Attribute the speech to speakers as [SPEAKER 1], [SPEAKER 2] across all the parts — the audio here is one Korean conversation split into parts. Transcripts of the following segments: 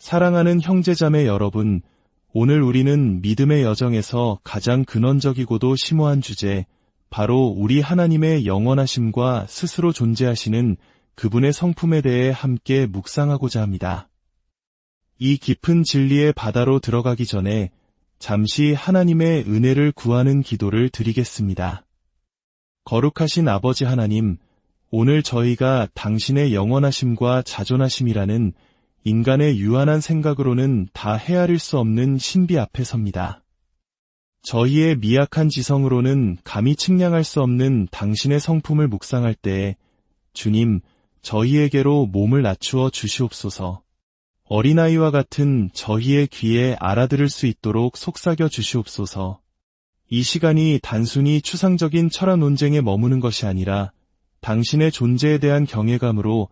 [SPEAKER 1] 사랑하는 형제자매 여러분, 오늘 우리는 믿음의 여정에서 가장 근원적이고도 심오한 주제, 바로 우리 하나님의 영원하심과 스스로 존재하시는 그분의 성품에 대해 함께 묵상하고자 합니다. 이 깊은 진리의 바다로 들어가기 전에 잠시 하나님의 은혜를 구하는 기도를 드리겠습니다. 거룩하신 아버지 하나님, 오늘 저희가 당신의 영원하심과 자존하심이라는 인간의 유한한 생각으로는 다 헤아릴 수 없는 신비 앞에 섭니다. 저희의 미약한 지성으로는 감히 측량할 수 없는 당신의 성품을 묵상할 때 주님, 저희에게로 몸을 낮추어 주시옵소서. 어린아이와 같은 저희의 귀에 알아들을 수 있도록 속삭여 주시옵소서. 이 시간이 단순히 추상적인 철학 논쟁에 머무는 것이 아니라 당신의 존재에 대한 경외감으로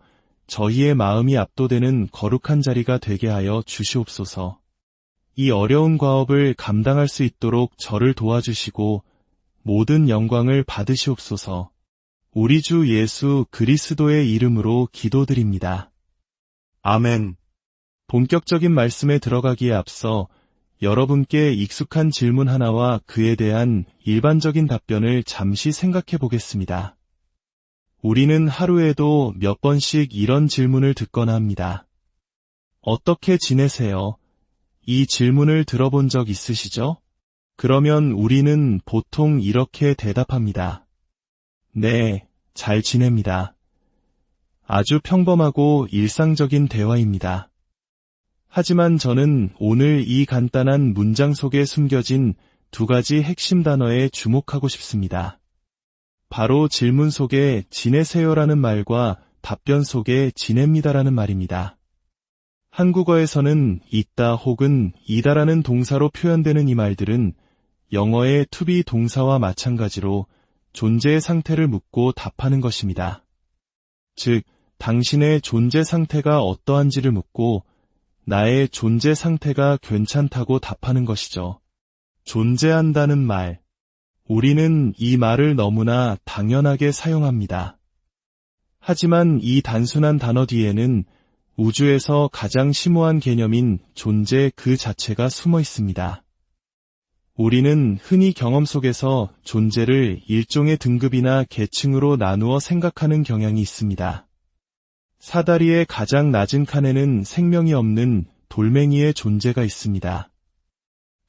[SPEAKER 1] 저희의 마음이 압도되는 거룩한 자리가 되게 하여 주시옵소서. 이 어려운 과업을 감당할 수 있도록 저를 도와주시고 모든 영광을 받으시옵소서. 우리 주 예수 그리스도의 이름으로 기도드립니다. 아멘. 본격적인 말씀에 들어가기에 앞서 여러분께 익숙한 질문 하나와 그에 대한 일반적인 답변을 잠시 생각해 보겠습니다. 우리는 하루에도 몇 번씩 이런 질문을 듣거나 합니다. 어떻게 지내세요? 이 질문을 들어본 적 있으시죠? 그러면 우리는 보통 이렇게 대답합니다. 네, 잘 지냅니다. 아주 평범하고 일상적인 대화입니다. 하지만 저는 오늘 이 간단한 문장 속에 숨겨진 두 가지 핵심 단어에 주목하고 싶습니다. 바로 질문 속에 지내세요라는 말과 답변 속에 지냅니다라는 말입니다. 한국어에서는 있다 혹은 이다라는 동사로 표현되는 이 말들은 영어의 be 동사와 마찬가지로 존재의 상태를 묻고 답하는 것입니다. 즉, 당신의 존재 상태가 어떠한지를 묻고 나의 존재 상태가 괜찮다고 답하는 것이죠. 존재한다는 말, 우리는 이 말을 너무나 당연하게 사용합니다. 하지만 이 단순한 단어 뒤에는 우주에서 가장 심오한 개념인 존재 그 자체가 숨어 있습니다. 우리는 흔히 경험 속에서 존재를 일종의 등급이나 계층으로 나누어 생각하는 경향이 있습니다. 사다리의 가장 낮은 칸에는 생명이 없는 돌멩이의 존재가 있습니다.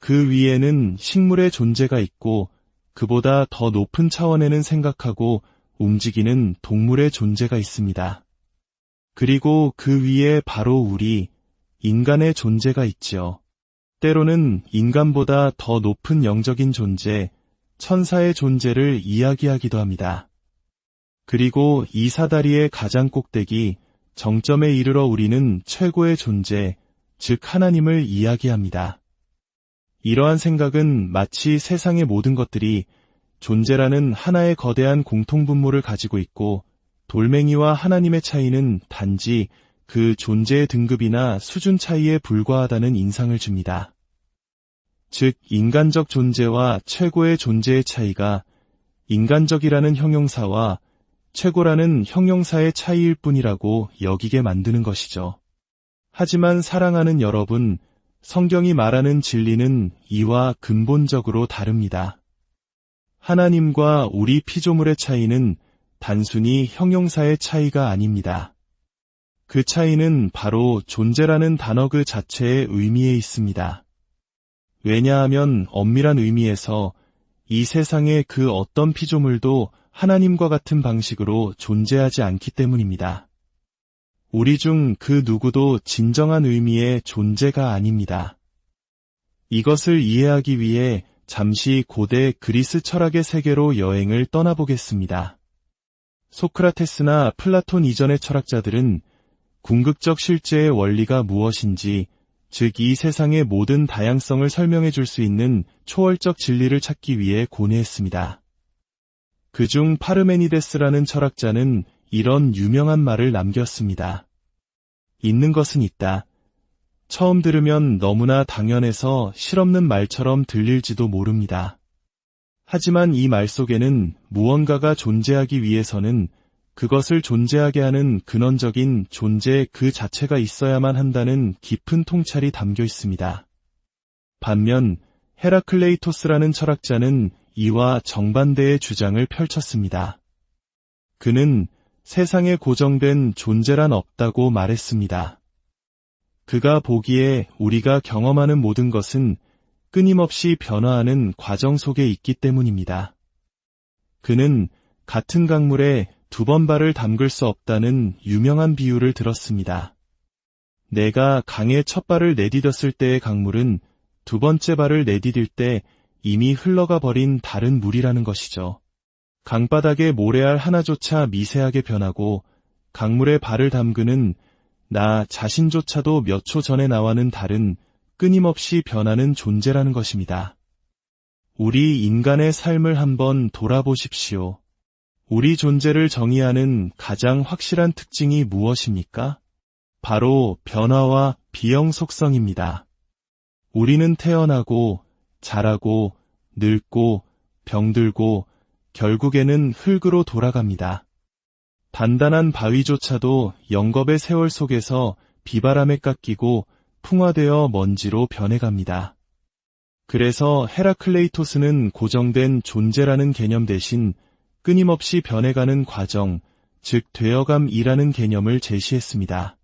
[SPEAKER 1] 그 위에는 식물의 존재가 있고 그보다 더 높은 차원에는 생각하고 움직이는 동물의 존재가 있습니다. 그리고 그 위에 바로 우리, 인간의 존재가 있지요. 때로는 인간보다 더 높은 영적인 존재, 천사의 존재를 이야기하기도 합니다. 그리고 이 사다리의 가장 꼭대기, 정점에 이르러 우리는 최고의 존재, 즉 하나님을 이야기합니다. 이러한 생각은 마치 세상의 모든 것들이 존재라는 하나의 거대한 공통분모를 가지고 있고 돌멩이와 하나님의 차이는 단지 그 존재의 등급이나 수준 차이에 불과하다는 인상을 줍니다. 즉, 인간적 존재와 최고의 존재의 차이가 인간적이라는 형용사와 최고라는 형용사의 차이일 뿐이라고 여기게 만드는 것이죠. 하지만 사랑하는 여러분, 성경이 말하는 진리는 이와 근본적으로 다릅니다. 하나님과 우리 피조물의 차이는 단순히 형용사의 차이가 아닙니다. 그 차이는 바로 존재라는 단어 그 자체의 의미에 있습니다. 왜냐하면 엄밀한 의미에서 이 세상의 그 어떤 피조물도 하나님과 같은 방식으로 존재하지 않기 때문입니다. 우리 중 그 누구도 진정한 의미의 존재가 아닙니다. 이것을 이해하기 위해 잠시 고대 그리스 철학의 세계로 여행을 떠나보겠습니다. 소크라테스나 플라톤 이전의 철학자들은 궁극적 실제의 원리가 무엇인지, 즉 이 세상의 모든 다양성을 설명해 줄 수 있는 초월적 진리를 찾기 위해 고뇌했습니다. 그중 파르메니데스라는 철학자는 이런 유명한 말을 남겼습니다. 있는 것은 있다. 처음 들으면 너무나 당연해서 실없는 말처럼 들릴지도 모릅니다. 하지만 이 말 속에는 무언가가 존재하기 위해서는 그것을 존재하게 하는 근원적인 존재 그 자체가 있어야만 한다는 깊은 통찰이 담겨 있습니다. 반면 헤라클레이토스라는 철학자는 이와 정반대의 주장을 펼쳤습니다. 그는 세상에 고정된 존재란 없다고 말했습니다. 그가 보기에 우리가 경험하는 모든 것은 끊임없이 변화하는 과정 속에 있기 때문입니다. 그는 같은 강물에 두 번 발을 담글 수 없다는 유명한 비유를 들었습니다. 내가 강에 첫 발을 내디뎠을 때의 강물은 두 번째 발을 내디딜 때 이미 흘러가 버린 다른 물이라는 것이죠. 강바닥의 모래알 하나조차 미세하게 변하고 강물에 발을 담그는 나 자신조차도 몇 초 전에 나와는 다른 끊임없이 변하는 존재라는 것입니다. 우리 인간의 삶을 한번 돌아보십시오. 우리 존재를 정의하는 가장 확실한 특징이 무엇입니까? 바로 변화와 비형 속성입니다. 우리는 태어나고 자라고 늙고 병들고 결국에는 흙으로 돌아갑니다. 단단한 바위조차도 영겁의 세월 속에서 비바람에 깎이고 풍화되어 먼지로 변해갑니다. 그래서 헤라클레이토스는 고정된 존재라는 개념 대신 끊임없이 변해가는 과정, 즉 되어감이라는 개념을 제시했습니다.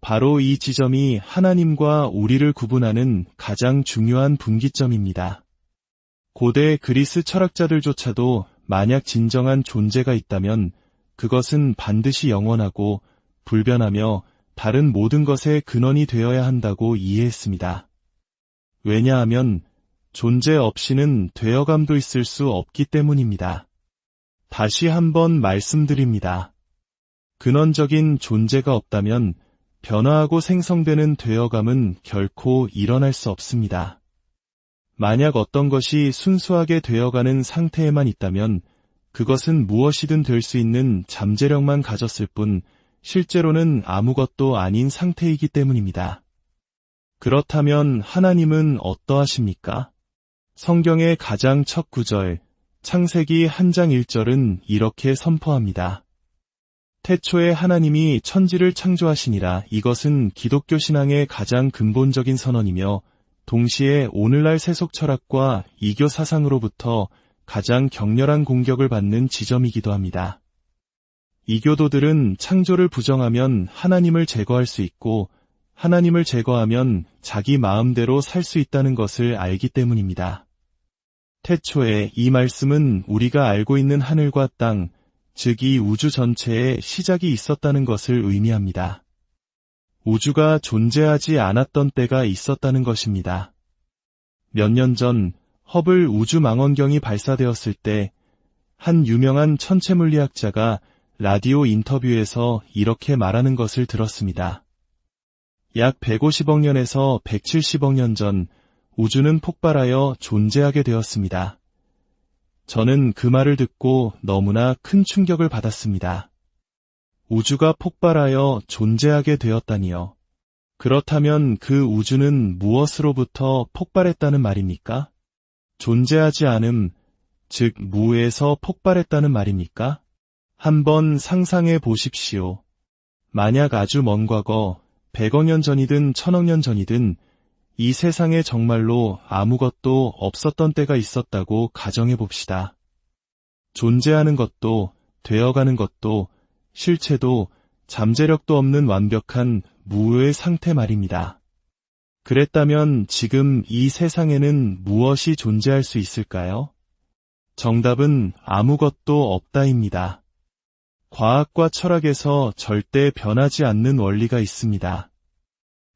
[SPEAKER 1] 바로 이 지점이 하나님과 우리를 구분하는 가장 중요한 분기점입니다. 고대 그리스 철학자들조차도 만약 진정한 존재가 있다면 그것은 반드시 영원하고 불변하며 다른 모든 것의 근원이 되어야 한다고 이해했습니다. 왜냐하면 존재 없이는 되어감도 있을 수 없기 때문입니다. 다시 한번 말씀드립니다. 근원적인 존재가 없다면 변화하고 생성되는 되어감은 결코 일어날 수 없습니다. 만약 어떤 것이 순수하게 되어가는 상태에만 있다면 그것은 무엇이든 될 수 있는 잠재력만 가졌을 뿐 실제로는 아무것도 아닌 상태이기 때문입니다. 그렇다면 하나님은 어떠하십니까? 성경의 가장 첫 구절, 창세기 한 장 1절은 이렇게 선포합니다. 태초에 하나님이 천지를 창조하시니라 이것은 기독교 신앙의 가장 근본적인 선언이며 동시에 오늘날 세속 철학과 이교 사상으로부터 가장 격렬한 공격을 받는 지점이기도 합니다. 이교도들은 창조를 부정하면 하나님을 제거할 수 있고 하나님을 제거하면 자기 마음대로 살 수 있다는 것을 알기 때문입니다. 태초에 이 말씀은 우리가 알고 있는 하늘과 땅, 즉 이 우주 전체에 시작이 있었다는 것을 의미합니다. 우주가 존재하지 않았던 때가 있었다는 것입니다. 몇 년 전 허블 우주 망원경이 발사되었을 때 한 유명한 천체 물리학자가 라디오 인터뷰에서 이렇게 말하는 것을 들었습니다. 약 150억 년에서 170억 년 전 우주는 폭발하여 존재하게 되었습니다. 저는 그 말을 듣고 너무나 큰 충격을 받았습니다. 우주가 폭발하여 존재하게 되었다니요. 그렇다면 그 우주는 무엇으로부터 폭발했다는 말입니까? 존재하지 않음, 즉 무에서 폭발했다는 말입니까? 한번 상상해 보십시오. 만약 아주 먼 과거, 100억 년 전이든 1000억 년 전이든 이 세상에 정말로 아무것도 없었던 때가 있었다고 가정해 봅시다. 존재하는 것도, 되어가는 것도, 실체도, 잠재력도 없는 완벽한 무의 상태 말입니다. 그랬다면 지금 이 세상에는 무엇이 존재할 수 있을까요? 정답은 아무것도 없다입니다. 과학과 철학에서 절대 변하지 않는 원리가 있습니다.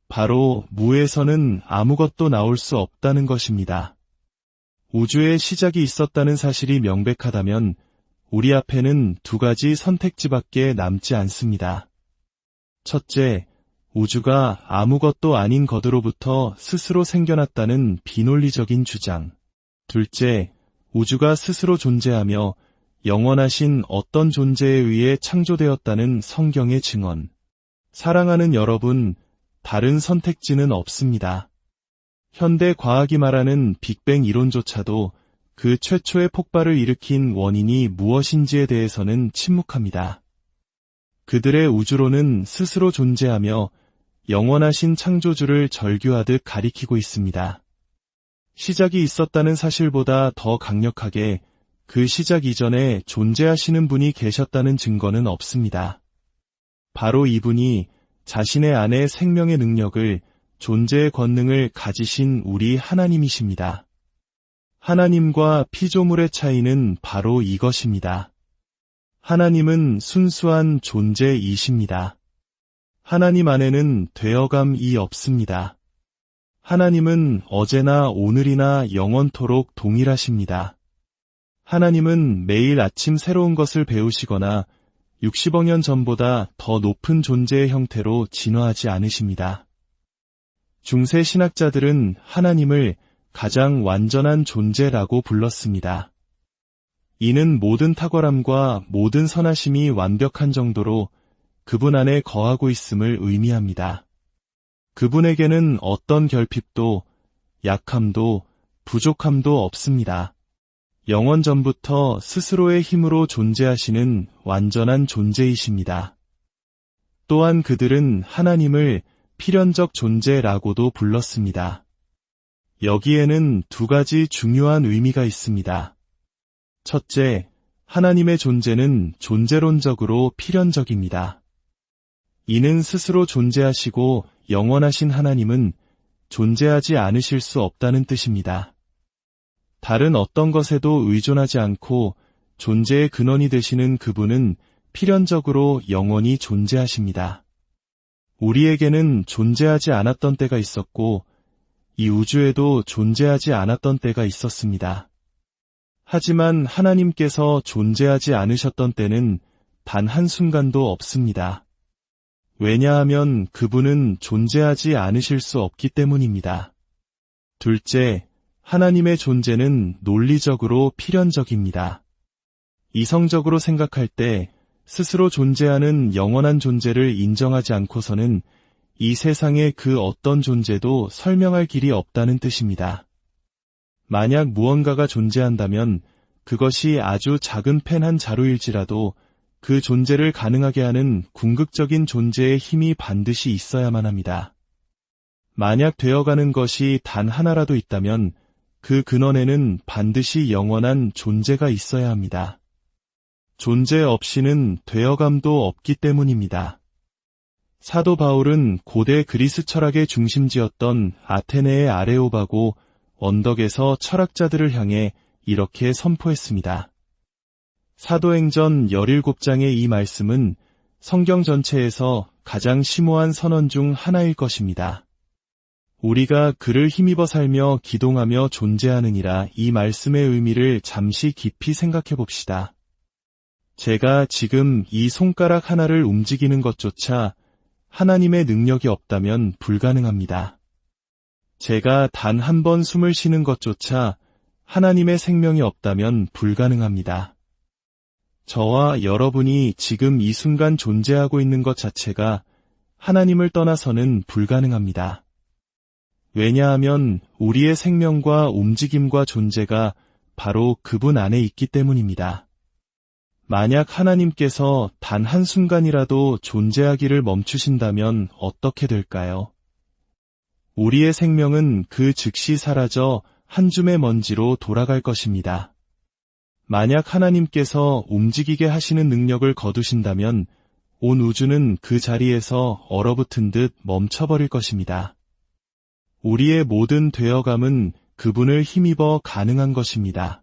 [SPEAKER 1] 바로 무에서는 아무것도 나올 수 없다는 것입니다. 우주에 시작이 있었다는 사실이 명백하다면 우리 앞에는 두 가지 선택지밖에 남지 않습니다. 첫째, 우주가 아무것도 아닌 것으로부터 스스로 생겨났다는 비논리적인 주장. 둘째, 우주가 스스로 존재하며 영원하신 어떤 존재에 의해 창조되었다는 성경의 증언. 사랑하는 여러분, 다른 선택지는 없습니다. 현대 과학이 말하는 빅뱅 이론조차도 그 최초의 폭발을 일으킨 원인이 무엇인지에 대해서는 침묵합니다. 그들의 우주로는 스스로 존재하며 영원하신 창조주를 절규하듯 가리키고 있습니다. 시작이 있었다는 사실보다 더 강력하게 그 시작 이전에 존재하시는 분이 계셨다는 증거는 없습니다. 바로 이분이 자신의 안에 생명의 능력을 존재의 권능을 가지신 우리 하나님이십니다. 하나님과 피조물의 차이는 바로 이것입니다. 하나님은 순수한 존재이십니다. 하나님 안에는 되어감이 없습니다. 하나님은 어제나 오늘이나 영원토록 동일하십니다. 하나님은 매일 아침 새로운 것을 배우시거나 60억 년 전보다 더 높은 존재의 형태로 진화하지 않으십니다. 중세 신학자들은 하나님을 가장 완전한 존재라고 불렀습니다. 이는 모든 탁월함과 모든 선하심이 완벽한 정도로 그분 안에 거하고 있음을 의미합니다. 그분에게는 어떤 결핍도, 약함도, 부족함도 없습니다. 영원 전부터 스스로의 힘으로 존재하시는 완전한 존재이십니다. 또한 그들은 하나님을 필연적 존재라고도 불렀습니다. 여기에는 두 가지 중요한 의미가 있습니다. 첫째, 하나님의 존재는 존재론적으로 필연적입니다. 이는 스스로 존재하시고 영원하신 하나님은 존재하지 않으실 수 없다는 뜻입니다. 다른 어떤 것에도 의존하지 않고 존재의 근원이 되시는 그분은 필연적으로 영원히 존재하십니다. 우리에게는 존재하지 않았던 때가 있었고 이 우주에도 존재하지 않았던 때가 있었습니다. 하지만 하나님께서 존재하지 않으셨던 때는 단 한순간도 없습니다. 왜냐하면 그분은 존재하지 않으실 수 없기 때문입니다. 둘째, 하나님의 존재는 논리적으로 필연적입니다. 이성적으로 생각할 때 스스로 존재하는 영원한 존재를 인정하지 않고서는 이 세상의 그 어떤 존재도 설명할 길이 없다는 뜻입니다. 만약 무언가가 존재한다면 그것이 아주 작은 펜 한 자루일지라도 그 존재를 가능하게 하는 궁극적인 존재의 힘이 반드시 있어야만 합니다. 만약 되어가는 것이 단 하나라도 있다면 그 근원에는 반드시 영원한 존재가 있어야 합니다. 존재 없이는 되어감도 없기 때문입니다. 사도 바울은 고대 그리스 철학의 중심지였던 아테네의 아레오바고 언덕에서 철학자들을 향해 이렇게 선포했습니다. 사도행전 17장의 이 말씀은 성경 전체에서 가장 심오한 선언 중 하나일 것입니다. 우리가 그를 힘입어 살며 기동하며 존재하느니라 이 말씀의 의미를 잠시 깊이 생각해 봅시다. 제가 지금 이 손가락 하나를 움직이는 것조차 하나님의 능력이 없다면 불가능합니다. 제가 단 한 번 숨을 쉬는 것조차 하나님의 생명이 없다면 불가능합니다. 저와 여러분이 지금 이 순간 존재하고 있는 것 자체가 하나님을 떠나서는 불가능합니다. 왜냐하면 우리의 생명과 움직임과 존재가 바로 그분 안에 있기 때문입니다. 만약 하나님께서 단 한순간이라도 존재하기를 멈추신다면 어떻게 될까요? 우리의 생명은 그 즉시 사라져 한 줌의 먼지로 돌아갈 것입니다. 만약 하나님께서 움직이게 하시는 능력을 거두신다면 온 우주는 그 자리에서 얼어붙은 듯 멈춰버릴 것입니다. 우리의 모든 되어감은 그분을 힘입어 가능한 것입니다.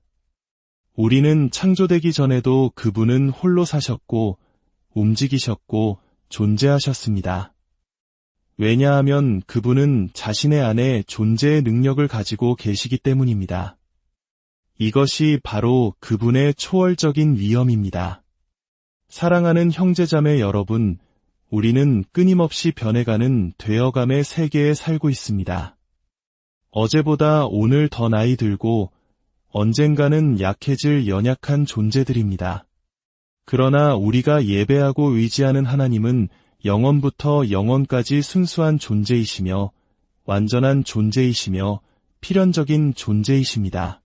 [SPEAKER 1] 우리는 창조되기 전에도 그분은 홀로 사셨고 움직이셨고 존재하셨습니다. 왜냐하면 그분은 자신의 안에 존재의 능력을 가지고 계시기 때문입니다. 이것이 바로 그분의 초월적인 위엄입니다. 사랑하는 형제자매 여러분, 우리는 끊임없이 변해가는 되어감의 세계에 살고 있습니다. 어제보다 오늘 더 나이 들고 언젠가는 약해질 연약한 존재들입니다. 그러나 우리가 예배하고 의지하는 하나님은 영원부터 영원까지 순수한 존재이시며 완전한 존재이시며 필연적인 존재이십니다.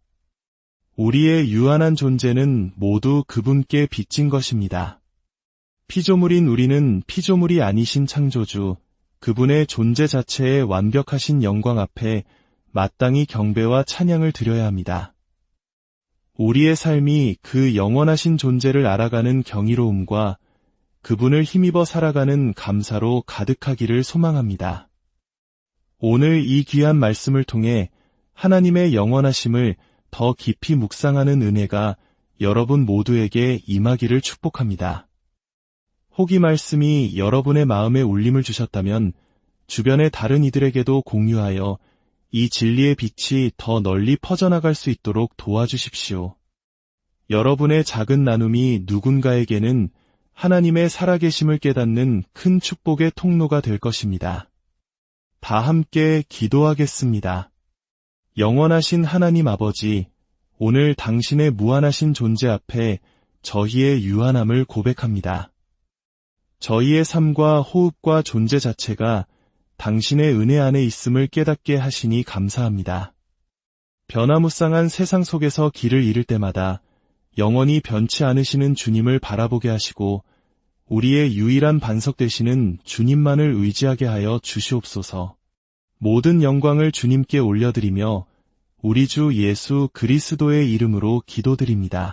[SPEAKER 1] 우리의 유한한 존재는 모두 그분께 빚진 것입니다. 피조물인 우리는 피조물이 아니신 창조주, 그분의 존재 자체의 완벽하신 영광 앞에 마땅히 경배와 찬양을 드려야 합니다. 우리의 삶이 그 영원하신 존재를 알아가는 경이로움과 그분을 힘입어 살아가는 감사로 가득하기를 소망합니다. 오늘 이 귀한 말씀을 통해 하나님의 영원하심을 더 깊이 묵상하는 은혜가 여러분 모두에게 임하기를 축복합니다. 혹 이 말씀이 여러분의 마음에 울림을 주셨다면 주변의 다른 이들에게도 공유하여 이 진리의 빛이 더 널리 퍼져나갈 수 있도록 도와주십시오. 여러분의 작은 나눔이 누군가에게는 하나님의 살아계심을 깨닫는 큰 축복의 통로가 될 것입니다. 다 함께 기도하겠습니다. 영원하신 하나님 아버지, 오늘 당신의 무한하신 존재 앞에 저희의 유한함을 고백합니다. 저희의 삶과 호흡과 존재 자체가 당신의 은혜 안에 있음을 깨닫게 하시니 감사합니다. 변화무쌍한 세상 속에서 길을 잃을 때마다 영원히 변치 않으시는 주님을 바라보게 하시고 우리의 유일한 반석 되시는 주님만을 의지하게 하여 주시옵소서. 모든 영광을 주님께 올려드리며 우리 주 예수 그리스도의 이름으로 기도드립니다.